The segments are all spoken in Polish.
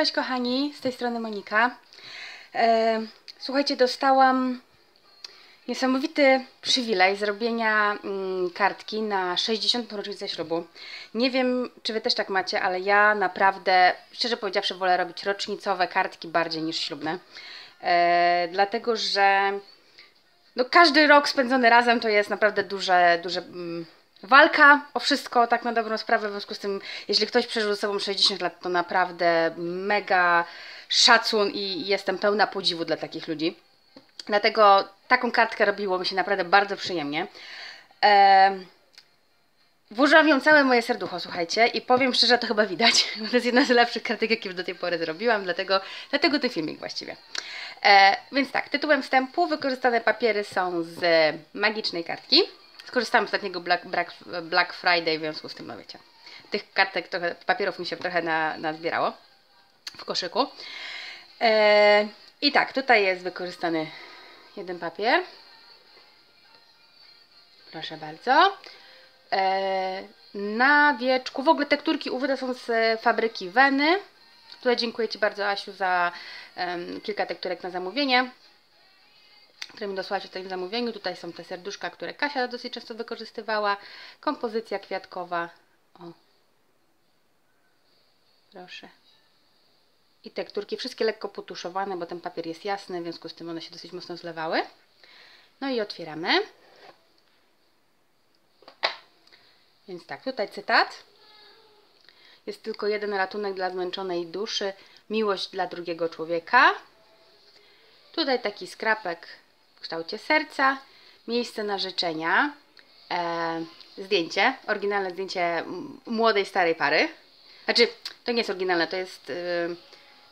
Cześć kochani, z tej strony Monika. E, słuchajcie, dostałam niesamowity przywilej zrobienia mm, kartki na 60. rocznicę ślubu. Nie wiem, czy wy też tak macie, ale ja naprawdę, szczerze powiedziawszy, wolę robić rocznicowe kartki bardziej niż ślubne. E, dlatego, że no, każdy rok spędzony razem to jest naprawdę duże, duże mm, walka o wszystko, tak na dobrą sprawę. W związku z tym, jeśli ktoś przeżył ze sobą 60 lat, to naprawdę mega szacun i jestem pełna podziwu dla takich ludzi. Dlatego taką kartkę robiło mi się naprawdę bardzo przyjemnie. Ehm, Włożyłam ją całe moje serducho, słuchajcie, i powiem szczerze, to chyba widać, to jest jedna z lepszych kartek, jakie do tej pory zrobiłam, dlatego, dlatego ten filmik właściwie. E, więc tak, tytułem wstępu wykorzystane papiery są z magicznej kartki. Skorzystałam z ostatniego Black, Black, Black Friday, w związku z tym, no wiecie, tych kartek, trochę, papierów mi się trochę na, nazbierało w koszyku. E, I tak, tutaj jest wykorzystany jeden papier. Proszę bardzo. E, na wieczku, w ogóle tekturki UW są z fabryki Weny. Tutaj dziękuję Ci bardzo Asiu za um, kilka tekturek na zamówienie, które mi dosłałaś w tym zamówieniu. Tutaj są te serduszka, które Kasia dosyć często wykorzystywała. Kompozycja kwiatkowa. O. Proszę. I tekturki, wszystkie lekko potuszowane, bo ten papier jest jasny, w związku z tym one się dosyć mocno zlewały. No i otwieramy. Więc tak, tutaj cytat. Jest tylko jeden ratunek dla zmęczonej duszy, miłość dla drugiego człowieka. Tutaj taki skrapek w kształcie serca, miejsce na życzenia, e, zdjęcie, oryginalne zdjęcie młodej, starej pary. Znaczy, to nie jest oryginalne, to jest, yy,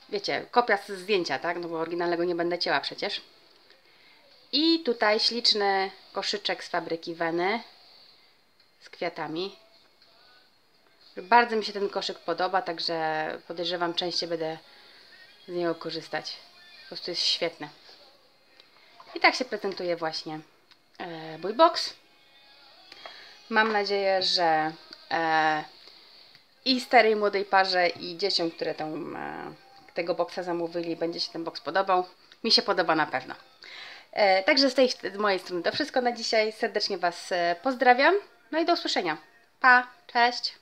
wiecie, kopia z zdjęcia, tak? No bo oryginalnego nie będę cięła przecież. I tutaj śliczny koszyczek z fabryki Weny z kwiatami. Bardzo mi się ten koszyk podoba, także podejrzewam, częściej będę z niego korzystać. Po prostu jest świetny. I tak się prezentuje właśnie e, mój box. Mam nadzieję, że e, i starej młodej parze i dzieciom, które tam, e, tego boxa zamówili, będzie się ten box podobał. Mi się podoba na pewno. E, także z tej z mojej strony to wszystko na dzisiaj. Serdecznie Was e, pozdrawiam. No i do usłyszenia. Pa, cześć.